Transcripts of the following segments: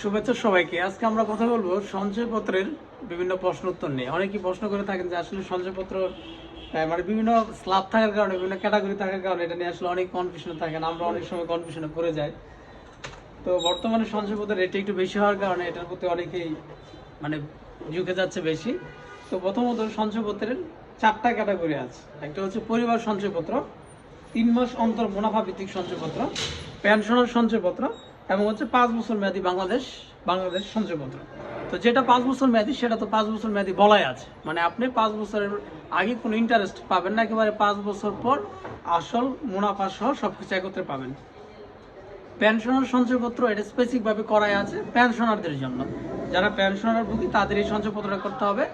শুভেচ্ছা সবাইকে। আজকে আমরা কথা বলব সঞ্চয়পত্রের বিভিন্ন প্রশ্ন উত্তর নিয়ে। অনেকেই প্রশ্ন করে থাকেন যে আসলে সঞ্চয়পত্র মানে বিভিন্ন স্ল্যাব থাকার কারণে, বিভিন্ন ক্যাটাগরি থাকার কারণে এটা নিয়ে আসলে অনেক কনফিউশন থাকেন। আমরা অনেক সময় কনফিউশনে করে যাই। তো বর্তমানে সঞ্চয়পত্রের রেটটা একটু বেশি হওয়ার কারণে এটার প্রতি অনেকেই মানে ঝুঁকে যাচ্ছে বেশি। তো প্রথমত সঞ্চয়পত্রের চারটা ক্যাটাগরি আছে। একটা হচ্ছে পরিবার সঞ্চয়পত্র তিন মাস অন্তর মুনাফা ভিত্তিক সঞ্চয়পত্র পেনশনের সঞ্চয়পত্র এবং হচ্ছে পাঁচ বছর মেয়াদী বাংলাদেশ বাংলাদেশ সঞ্চয়পত্র তো যেটা পাঁচ বছর মেয়াদী, সেটা তো পাঁচ বছর মেয়াদী বলাই আছে। মানে আপনি পাঁচ বছরের আগে কোনো ইন্টারেস্ট পাবেন না, একেবারে পাঁচ বছর পর আসল মুনাফা সহ সব কিছু একত্রে পাবেন। পেনশনার সঞ্চয়পত্র এটা স্পেসিফিকভাবে করাই আছে পেনশনারদের জন্য। যারা পেনশনার ভুগি, তাদের এই সঞ্চয়পত্রটা করতে হবে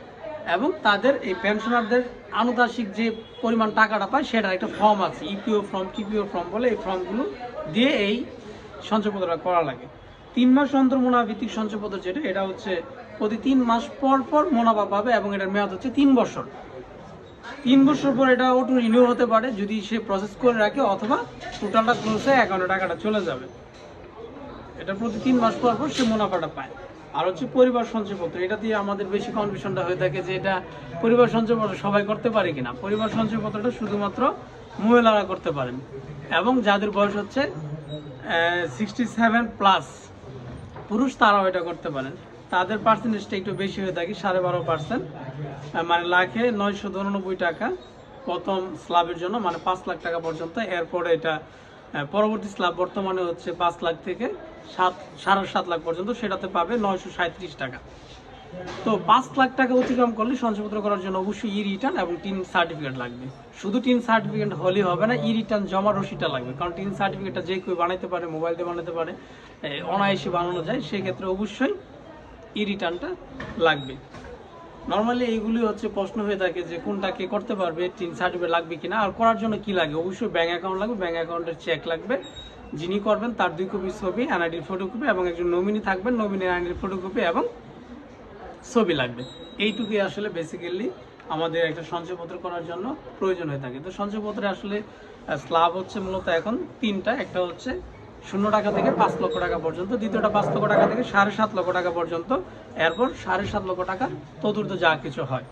এবং তাদের এই পেনশনারদের আনুদাসিক যে পরিমাণ টাকাটা পায়, সেটার একটা ফর্ম আছে ইপিও ফর্ম টিপিও ফর্ম বলে এই ফর্মগুলো দিয়ে এই সঞ্চয়পত্রটা করা লাগে। তিন মাস অন্তর মুনাফা ভিত্তিক সঞ্চয়পত্র যেটা, এটা হচ্ছে প্রতি তিন মাস পর পর মুনাফা পাবে এবং এটার মেয়াদ হচ্ছে তিন বছর। তিন বছর পর এটা অটো রিনিউ হতে পারে যদি সে প্রসেস করে রাখে অথবা টোটালটা ক্লোজ হয়ে অ্যাকাউন্টে টাকাটা চলে যাবে। এটা প্রতি তিন মাস পর পর সে মুনাফাটা পায়। আর হচ্ছে পরিবার সঞ্চয়পত্র, এটা দিয়ে আমাদের বেশি কনফিউশনটা হয়ে থাকে যে এটা পরিবার সঞ্চয়পত্র সবাই করতে পারে কিনা। পরিবার সঞ্চয়পত্রটা শুধুমাত্র মহিলারা করতে পারেন। এবং যাদের বয়স হচ্ছে সিক্সটি সেভেন প্লাস পুরুষ তারাও এটা করতে পারেন। তাদের পার্সেন্টেজটা একটু বেশি হয়ে থাকে, সাড়ে বারো পার্সেন্ট মানে লাখে নয়শো উননব্বই টাকা প্রথম স্ল্যাবের জন্য মানে পাঁচ লাখ টাকা পর্যন্ত। এরপরে এটা পরবর্তী স্ল্যাব বর্তমানে হচ্ছে পাঁচ লাখ থেকে সাত, সাড়ে সাত লাখ পর্যন্ত। সেটাতে পাবে নয়শো সাঁত্রিশ টাকা। তো পাঁচ লাখ টাকা অতিক্রম করলে সঞ্চয়পত্র করার জন্য অবশ্যই ই রিটার্ন এবং টিন সার্টিফিকেট লাগবে। শুধু টিন সার্টিফিকেট হলে হবে না ই রিটার্ন জমা রসিদটা লাগবে। কারণ টিন সার্টিফিকেটটা যে কেউ বানাইতে পারে মোবাইল দিয়ে বানাতে পারে অনায়াসে বানানো যায়, সেক্ষেত্রে অবশ্যই ই রিটার্নটা লাগবে। নর্মালি এইগুলি হচ্ছে প্রশ্ন হয়ে থাকে যে কোনটা কে করতে পারবে টিন সার্টিফিকেট লাগবে কিনা, আর করার জন্য কি লাগে? অবশ্যই ব্যাঙ্ক অ্যাকাউন্ট লাগবে ব্যাঙ্ক অ্যাকাউন্টের চেক লাগবে। যিনি করবেন তার দুই কপি ছবি এনআইডির ফটোকপি এবং একজন নমিনি থাকবেন নমিনির এনআইডির ফটোকপি এবং ছবি লাগবে। এইটুকুই আসলে বেসিক্যালি আমাদের একটা সঞ্চয়পত্র করার জন্য প্রয়োজন হয়ে থাকে। তো সঞ্চয়পত্রে আসলে স্ল্যাব হচ্ছে মূলত এখন তিনটা। একটা হচ্ছে শূন্য টাকা থেকে পাঁচ লক্ষ টাকা পর্যন্ত, দ্বিতীয়টা পাঁচ লক্ষ টাকা থেকে সাড়ে সাত লক্ষ টাকা পর্যন্ত। এরপর সাড়ে সাত লক্ষ টাকা চতুর্থ যা কিছু হয়,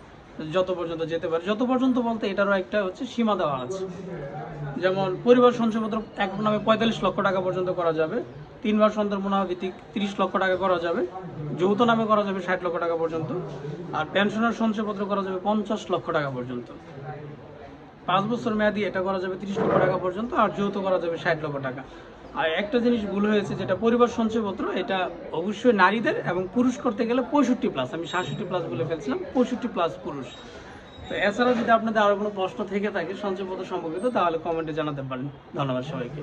যত পর্যন্ত যেতে পারে। যত পর্যন্ত বলতে এটারও একটা হচ্ছে সীমা দেওয়া আছে। যেমন পরিবার সঞ্চয়পত্র এক নামে পঁয়তাল্লিশ লক্ষ টাকা পর্যন্ত করা যাবে। তিন মাস অন্তর মুনাফা ভিত্তিক তিরিশ লক্ষ টাকা করা যাবে। যৌথ নামে করা যাবে ষাট লক্ষ টাকা পর্যন্ত। আর পেনশনের সঞ্চয়পত্র করা যাবে পঞ্চাশ লক্ষ টাকা পর্যন্ত। পাঁচ বছর মেয়াদি এটা করা যাবে তিরিশ লক্ষ টাকা পর্যন্ত, আর যৌথ করা যাবে ষাট লক্ষ টাকা। আর একটা জিনিস ভুল হয়েছে, যেটা পরিবার সঞ্চয়পত্র, এটা অবশ্যই নারীদের এবং পুরুষ করতে গেলে পঁয়ষট্টি প্লাস আমি সাতষট্টি প্লাস বলে ফেলছিলাম, পঁয়ষট্টি প্লাস পুরুষ। তো এছাড়াও যদি আপনাদের আরও কোনো প্রশ্ন থেকে থাকে সঞ্চয়পত্র সম্পর্কিত, তাহলে কমেন্টে জানাতে পারেন। ধন্যবাদ সবাইকে।